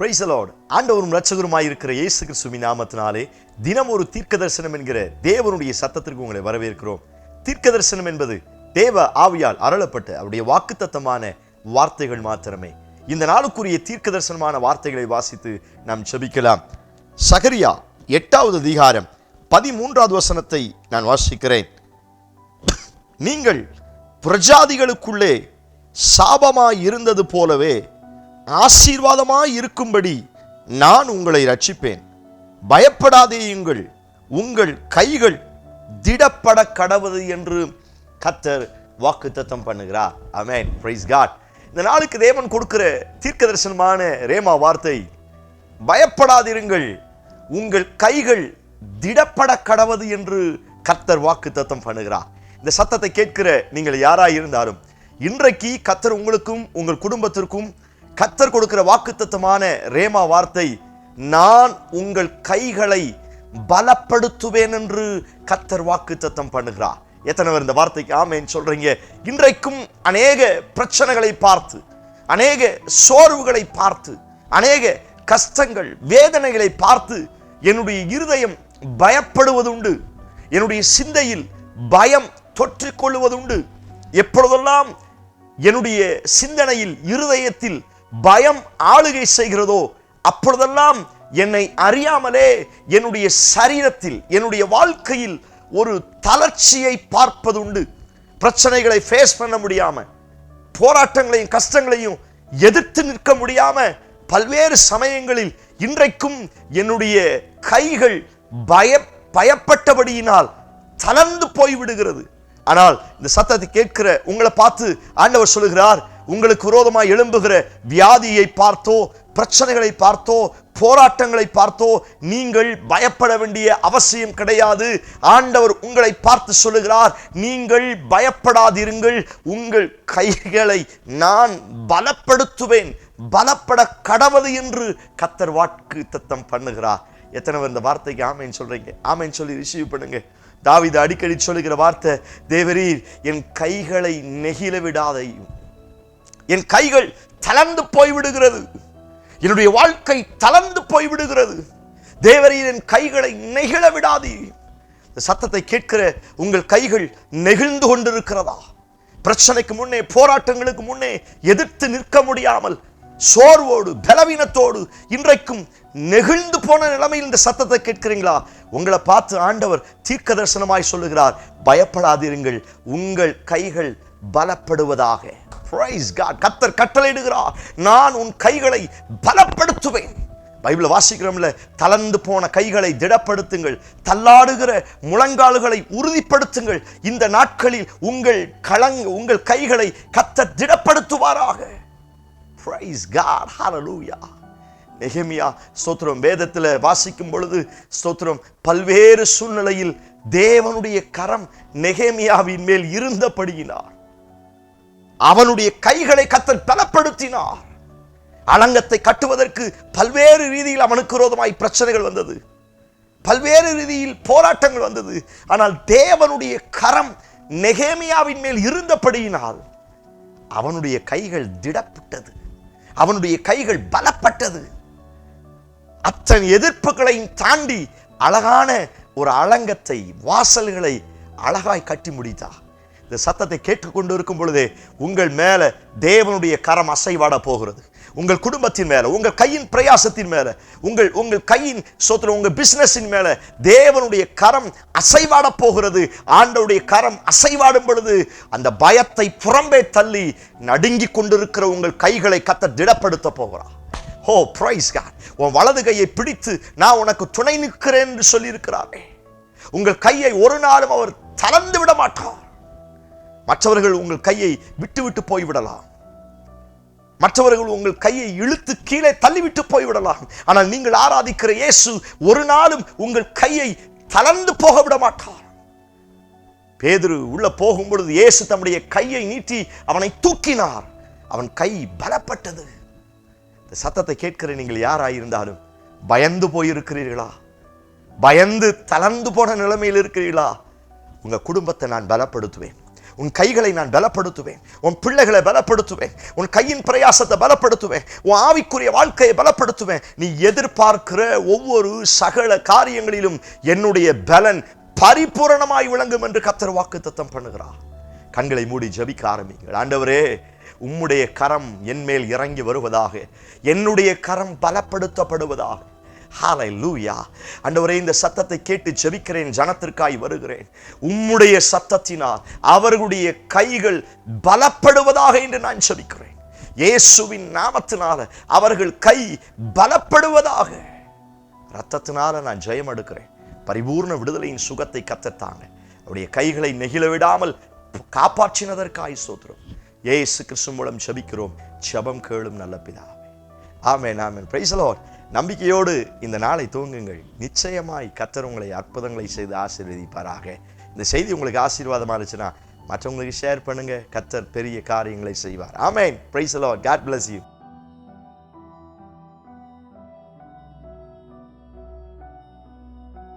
Price Lord ஆண்டவரும் ரட்சகருமாய் இருக்கிற இயேசு கிறிஸ்துவி நாமத்தினாலே தினம் ஒரு தீர்க்க தரிசனம் என்கிற தேவனுடைய சத்தத்திற்கு உங்களை வரவேற்கிறோம். தீர்க்க தரிசனம் என்பது தேவ ஆவியால் அருளப்பட்ட அவருடைய வாக்குத்தத்தமான வார்த்தைகள் மாத்திரமே. இந்த நாளுக்குரிய தீர்க்க தரிசனமான வார்த்தைகளை வாசித்து நாம் செபிக்கலாம் சகரியா எட்டாவது அதிகாரம் பதிமூன்றாவது வசனத்தை நான் வாசிக்கிறேன். நீங்கள் பிரஜாதிகளுக்குள்ளே சாபமாய் இருந்தது போலவே ஆசீர்வாதமாய் இருக்கும்படி நான் உங்களை ரட்சிப்பேன் பயப்படாதேயுங்கள் உங்கள் கைகள் திடப்பட கடவுது என்று கத்தர் வாக்குத்தத்தம் பண்ணுகிறார். அமேன் பிரைஸ் காட் இந்த நாளுக்கு தேவன் கொடுக்கிற தீர்க்க தரிசனமான ரேமா வார்த்தை பயப்படாதிருங்கள். உங்கள் கைகள் திடப்பட கடவது என்று கர்த்தர் வாக்குத்தத்தம் பண்ணுகிறார். இந்த சத்தத்தை கேட்கிற நீங்கள் யாராய் இருந்தாலும் இன்றைக்கு கத்தர் உங்களுக்கும் உங்கள் குடும்பத்திற்கும் கத்தர் கொடுக்கிற வாக்குத்தத்தமான ரேமா வார்த்தை நான் உங்கள் கைகளை பலப்படுத்துவேன் என்று கத்தர் வாக்குத்தத்தம் பண்ணுகிறார். எத்தனை பேர் இந்த வார்த்தைக்கு ஆமேன்னு சொல்றீங்க? இன்றைக்கும் அநேக பிரச்சனைகளை பார்த்து அநேக சோர்வுகளை பார்த்து அநேக கஷ்டங்கள் வேதனைகளை பார்த்து என்னுடைய இருதயம் பயப்படுவதுண்டு. என்னுடைய சிந்தையில் பயம் தொற்றிக்கொள்வதுண்டு. எப்பொழுதெல்லாம் என்னுடைய சிந்தனையில் இருதயத்தில் பயம் ஆளுகை செய்கிறதோ அப்பொழுதெல்லாம் என்னை அறியாமலே என்னுடைய சரீரத்தில் என்னுடைய வாழ்க்கையில் ஒரு தளர்ச்சியை பார்ப்பது உண்டு பிரச்சனைகளை ஃபேஸ் பண்ண முடியாம போராட்டங்களையும் கஷ்டங்களையும் எதிர்த்து நிற்க முடியாம பல்வேறு சமயங்களில் இன்றைக்கும் என்னுடைய கைகள் பய பயப்பட்டபடியினால் தளர்ந்து போய்விடுகிறது. ஆனால் இந்த சத்தத்தை கேட்கிற உங்களை பார்த்து ஆண்டவர் சொல்லுகிறார் உங்களுக்கு விரோதமாக எழும்புகிற வியாதியை பார்த்தோ பிரச்சனைகளை பார்த்தோ போராட்டங்களை பார்த்தோ நீங்கள் பயப்பட வேண்டிய அவசியம் கிடையாது. ஆண்டவர் உங்களை பார்த்து சொல்லுகிறார் நீங்கள் பயப்படாதிருங்கள் உங்கள் கைகளை நான் பலப்படுத்துவேன் பலப்பட கடவது என்று கத்தர் வாக்கு தத்தம் பண்ணுகிறார். எத்தனை பேர் இந்த வார்த்தைக்கு ஆமைன்னு சொல்றீங்க? ஆமைன்னு சொல்லி ரிசீவ் பண்ணுங்க. தாவித அடிக்கடி சொல்லுகிற வார்த்தை தேவரீர் என் கைகளை நெகிழ விடாதையும். என் கைகள் தளர்ந்து போய்விடுகிறது. என்னுடைய வாழ்க்கை தளர்ந்து போய்விடுகிறது. தேவரீர் என் கைகளை நெகிழ விடாதீ இந்த சத்தத்தை கேட்கிற உங்கள் கைகள் நெகிழ்ந்து கொண்டிருக்கிறதா? பிரச்சனைக்கு முன்னே போராட்டங்களுக்கு முன்னே எதிர்த்து நிற்க முடியாமல் சோர்வோடு பலவீனத்தோடு இன்றைக்கும் நெகிழ்ந்து போன நிலைமையில் இந்த சத்தத்தை கேட்கிறீங்களா? உங்களை பார்த்து ஆண்டவர் தீர்க்க தரிசனமாய் சொல்லுகிறார் பயப்படாதிருங்கள் உங்கள் கைகள் பலப்படுவதாக. Praise காட் கத்தர் கட்டளையிடுகிறார். நான் உன் கைகளை பலப்படுத்துவேன். பைபிள வாசிக்கிறோம்ல தளர்ந்து போன கைகளை திடப்படுத்துங்கள். தள்ளாடுகிற முழங்கால்களை உறுதிப்படுத்துங்கள். இந்த நாட்களில் உங்கள் களங் உங்கள் கைகளை கத்தர் திடப்படுத்துவாராக. Praise God. Hallelujah. நெகேமியா ஸ்தோத்திரம். வேதத்தில் வாசிக்கும் பொழுது ஸ்தோத்திரம் பல்வேறு சூழ்நிலையில் தேவனுடைய கரம் நெகேமியாவின் மேல் இருந்தபடியினார் அவனுடைய கைகளை கத்தல் பலப்படுத்தினார் அலங்கத்தை கட்டுவதற்கு பல்வேறு ரீதியில் அவனுக்கு விரோதமாய் பிரச்சனைகள் வந்தது. பல்வேறு ரீதியில் போராட்டங்கள் வந்தது. ஆனால் தேவனுடைய கரம் நெகேமியாவின் மேல் இருந்தபடியினால் அவனுடைய கைகள் திடப்பட்டது. அவனுடைய கைகள் பலப்பட்டது. அத்தனை எதிர்ப்புகளையும் தாண்டி அழகான ஒரு அலங்கத்தை வாசல்களை அழகாய் கட்டி முடித்தா இந்த சத்தத்தை கேட்டுக்கொண்டு இருக்கும் பொழுதே உங்கள் மேல தேவனுடைய கரம் அசைவாட போகிறது. உங்கள் குடும்பத்தின் மேல உங்கள் கையின் பிரயாசத்தின் மேல உங்கள் உங்கள் கையின் சொத்துல உங்க பிசினஸின் மேல தேவனுடைய கரம் அசைவாட போகிறது. ஆண்டவுடைய கரம் அசைவாடும் பொழுது அந்த பயத்தை புறம்பே தள்ளி நடுங்கி கொண்டிருக்கிற உங்கள் கைகளை கத்த திடப்படுத்த போகிறார். ஹோ ப்ரைஸ் உன் வலது கையை பிடித்து நான் உனக்கு துணை நிற்கிறேன் என்று சொல்லியிருக்கிறாரே. உங்கள் கையை ஒரு நாளும் அவர் தளர்ந்து விட மாட்டார். மற்றவர்கள் உங்கள் கையை விட்டுவிட்டு போய்விடலாம். மற்றவர்கள் உங்கள் கையை இழுத்து கீழே தள்ளிவிட்டு போய்விடலாம். ஆனால் நீங்கள் ஆராதிக்கிற இயேசு ஒரு நாளும் உங்கள் கையை தளர்ந்து போக விட மாட்டார் பேதுரு உள்ள போகும் பொழுது இயேசு தம்முடைய கையை நீட்டி அவனை தூக்கினார். அவன் கை பலப்பட்டது. இந்த சத்தத்தை கேட்கிற நீங்கள் யாராயிருந்தாலும் பயந்து போயிருக்கிறீர்களா? பயந்து தளர்ந்து போன நிலைமையில் இருக்கிறீர்களா? உங்க குடும்பத்தை நான் பலப்படுத்துவேன். உன் கைகளை நான் பலப்படுத்துவேன். உன் பிள்ளைகளை பலப்படுத்துவேன். உன் கையின் பிரயாசத்தை பலப்படுத்துவேன். உன் ஆவிக்குரிய வாழ்க்கையை பலப்படுத்துவேன். நீ எதிர்பார்க்கிற ஒவ்வொரு சகல காரியங்களிலும் என்னுடைய பலன் பரிபூரணமாய் விளங்கும் என்று கத்தர் வாக்குத்தத்தம் பண்ணுகிறார். கண்களை மூடி ஜபிக்க ஆரம்பிங்கள். ஆண்டவரே உம்முடைய கரம் என் மேல் இறங்கி வருவதாக என்னுடைய கரம் பலப்படுத்தப்படுவதாக ஹாலை லூயா அண்டவரே இந்த சத்தத்தை கேட்டு ஜெபிக்கிறேன் ஜனத்திற்காய் வருகிறேன். உம்முடைய சத்தத்தினால் அவர்களுடைய கைகள் பலப்படுவதாக என்று நான் ஜெபிக்கிறேன். இயேசுவின் நாமத்தினால அவர்கள் கை பலப்படுவதாக. ரத்தத்தினால நான் ஜெயம் எடுக்கிறேன். பரிபூர்ண விடுதலையின் சுகத்தை கத்தத்தாங்க அவருடைய கைகளை நெகிழ விடாமல் காப்பாற்றினதற்காய் சோத்திரம். ஏசு கிறிஸ்து மூலம் ஜபிக்கிறோம். ஜபம் கேளும் நல்ல பிதாவே. ஆமேன் ஆமேன். பிரைஸ் லார்ட் நம்பிக்கையோடு இந்த நாளை தூங்குங்கள் நிச்சயமாய் கத்தர் உங்களை அற்புதங்களை செய்து ஆசீர்வதிப்பாராக. இந்த செய்தி உங்களுக்கு ஆசீர்வாதமாக இருந்துச்சுன்னா மற்றவங்களுக்கு ஷேர் பண்ணுங்கள் கத்தர் பெரிய காரியங்களை செய்வார். ஆமேன் praise lord god bless you